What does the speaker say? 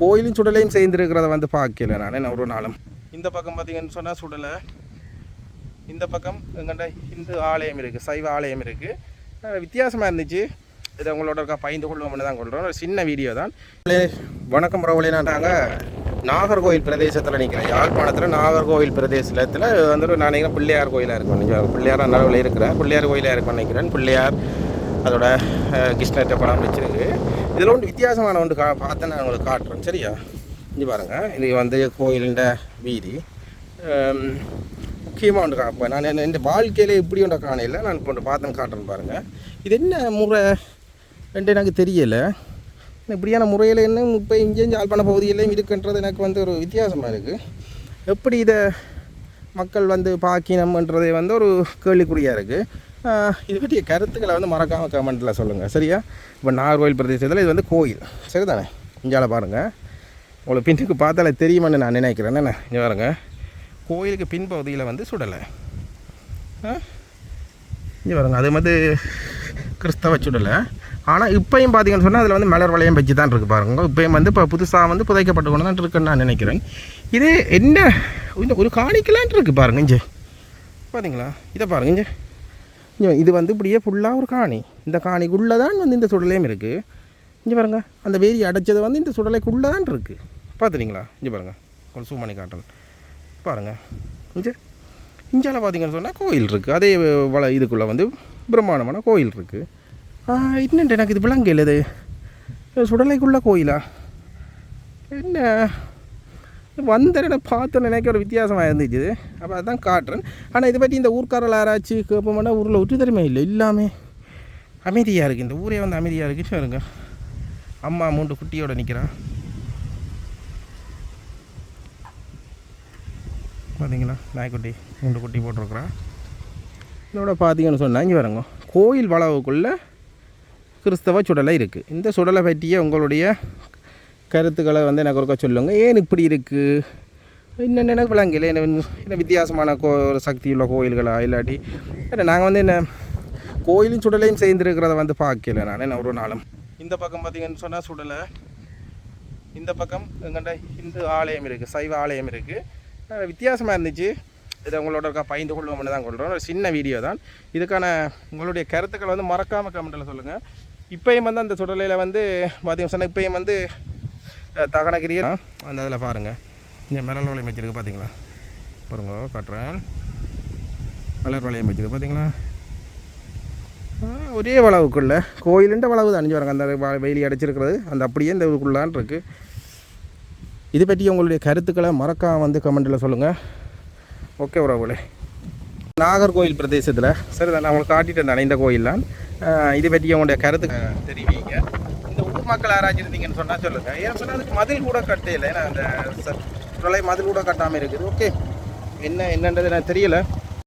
கோயிலும் சுடலையும் சேர்ந்துருக்கிறத வந்து பார்க்கல நான் என்ன ஒரு நாளும். இந்த பக்கம் பார்த்தீங்கன்னு சொன்னால் சுடலை. இந்த பக்கம் எங்கள்கிட்ட இந்து ஆலயம் இருக்குது சைவ ஆலயம் இருக்குது வித்தியாசமாக இருந்துச்சு. இதை உங்களோட இருக்கா பைந்து கொள்வோம்னு தான் கொள்கிறோம் ஒரு சின்ன வீடியோ தான். வணக்கம் ரவுளே நாங்கள் நாகர்கோவில் பிரதேசத்தில் நிற்கிறேன் யாழ்ப்பாணத்தில் நாகர்கோவில் பிரதேசத்தில் வந்துட்டு நான் நினைக்கிறேன் பிள்ளையார் கோயிலாக இருக்கும். பிள்ளையார் நடுவில் இருக்கிறேன். பிள்ளையார் கோயிலாக இருக்கும் நினைக்கிறேன். பிள்ளையார் அதோட கிருஷ்ணர்கிட்ட படம் வச்சிருக்கு இதில் ஒன்று வித்தியாசமான ஒன்று கா பார்த்து நான் உங்களுக்கு காட்டுறேன். சரியா? இங்கே பாருங்கள் இது வந்து கோயிலுண்ட வீதி. முக்கியமாக ஒன்று காப்பேன் நான் என்ன இந்த வாழ்க்கையில் இப்படி ஒன்று காணையில் நான் இப்போ ஒன்று பார்த்தேன்னு காட்டுறேன் பாருங்கள் இது என்ன முறை? ரெண்டு எனக்கு தெரியலை. இப்படியான முறையில் என்ன இப்போ இங்கே யாழ்ப்பாண பகுதியிலையும் இருக்குன்றது எனக்கு வந்து ஒரு வித்தியாசமாக இருக்குது எப்படி இதை மக்கள் வந்து பாக்கினம்ன்றதே வந்து ஒரு கேள்விக்குறியாக இருக்குது இது பற்றிய கருத்துக்களை வந்து மறக்காமல் கமெண்ட்டில் சொல்லுங்கள் சரியா? இப்போ நாகர்கோவில் பிரதேசத்தில் இது வந்து கோயில். சரிதானே? இங்கால பாருங்கள் உங்களுக்கு பின்னுக்கு பார்த்தாலே தெரியுமான்னு நான் நினைக்கிறேன். என்ன இங்கே பாருங்க. கோயிலுக்கு பின்பகுதியில் வந்து சுடலை. இங்கே பாருங்க. அது வந்து கிறிஸ்தவ சுடலை. ஆனால் இப்போயும் பார்த்தீங்கன்னு சொன்னால் அதில் வந்து மலர் வளையம் வச்சு தான் இருக்குது பாருங்க. இப்போயும் வந்து இப்போ புதுசாக வந்து புதைக்கப்பட்டு கொண்டு தான் இருக்குன்னு நான் நினைக்கிறேன். இது என்ன? இந்த ஒரு காணிக்கலான் இருக்குது பாருங்க இங்கே பார்த்தீங்களா இதை பாருங்க இங்கே இங்கே இது வந்து இப்படியே ஃபுல்லாக ஒரு காணி. இந்த காணிக்குள்ளே தான் வந்து இந்த சுடலையும் இருக்குது இங்கே பாருங்கள் அந்த வேரி அடைச்சது வந்து இந்த சுடலைக்குள்ளே தான் இருக்குது பார்த்துறீங்களா இங்கே பாருங்கள் ஒரு சூமணி காட்டன் பாருங்கள் இங்கே இஞ்சால பார்த்தீங்கன்னு சொன்னால் கோயில் இருக்குது அதே வள இதுக்குள்ளே வந்து பிரம்மாண்டமான கோயில் இருக்குது இன்னும் எனக்கு இது விளங்கல இது இது சுடலைக்குள்ள கோயிலா? என்ன? வந்தேன் பார்த்து நினைக்க ஒரு வித்தியாசமாக இருந்துச்சு. அப்போ அதுதான் காட்டுறேன். ஆனால் இதை பற்றி இந்த ஊர்க்காரல் ஆராய்ச்சி கேட்போம்னா ஊரில் ஒற்று தருமே இல்லை. எல்லாமே அமைதியாக இருக்குது இந்த ஊரே வந்து அமைதியாக இருக்குது பாருங்க. அம்மா மூன்று குட்டியோட நிற்கிறான் பார்த்தீங்களா நாய்க்குட்டி மூன்று குட்டி போட்டிருக்குறான். இதோட பார்த்தீங்கன்னு சொன்னால் இங்கே வரங்க கோயில் வளவுக்குள்ளே கிறிஸ்தவ சுடலை இருக்குது இந்த சுடலை பற்றிய உங்களுடைய கருத்துக்களை வந்து எனக்கு ஒருக்கா சொல்லுங்கள் ஏன் இப்படி இருக்குது இன்னும் எனக்கு விளங்கல என்ன என்ன வித்தியாசமான கோ சக்தி உள்ள கோயில்களா? இல்லாட்டி நாங்கள் வந்து என்ன கோயிலும் சுடலையும் சேர்ந்துருக்கிறத வந்து பார்க்கல நான். என்ன ஒரு நாளும். இந்த பக்கம் பார்த்தீங்கன்னு சொன்னால் சுடலை. இந்த பக்கம் எங்கள்கிட்ட இந்து ஆலயம் இருக்குது சைவ ஆலயம் இருக்குது வித்தியாசமாக இருந்துச்சு. இதை உங்களோட இருக்கா பயந்து கொள்வோம்னு தான் கொள்கிறோம் ஒரு சின்ன வீடியோ தான். இதுக்கான உங்களுடைய கருத்துக்களை வந்து மறக்காமல் கமெண்ட்டில் சொல்லுங்கள் இப்போயும் வந்து அந்த சுடலையில் வந்து பார்த்தீங்கன்னா சொன்னால் இப்போயும் வந்து அஹ், அந்த இதில் பாருங்கள் இங்கே மலர் வளையம் வச்சிருக்கு பார்த்தீங்களா? பாருங்க காட்டுறேன். மலர் வளையம் வச்சிருக்கு பார்த்தீங்களா? ஒரே வளவுக்குள்ள. கோயிலுன்ற வளவு தான். அணிஞ்சு வராங்க அந்த வெயிலி அடைச்சிருக்கிறது. அந்த அப்படியே இந்த இதுக்குள்ளான் இருக்குது இது பற்றி உங்களுடைய கருத்துக்களை மறக்காம வந்து கமெண்ட்டில் சொல்லுங்கள் ஓகே உறவுகளே. நாகர்கோவில் பிரதேசத்தில் சரி நான் உங்களுக்கு காட்டிட்டு இருந்தேன் இந்த கோயில்லாம் இது பற்றி உங்களுடைய கருத்து தெரிவிங்க. இந்த மக்கள் ஆராய்ச்சிருந்தீங்கன்னு இருந்தீங்கன்னு சொன்னால் சொல்லுங்கள் ஏன் சொன்னால் அதுக்கு மதில் கூட கட்டையில் ஏன்னா அந்த ச- மதில் கூட கட்டாமல் இருக்குது. ஓகே என்ன என்னன்றது எனக்கு தெரியலை.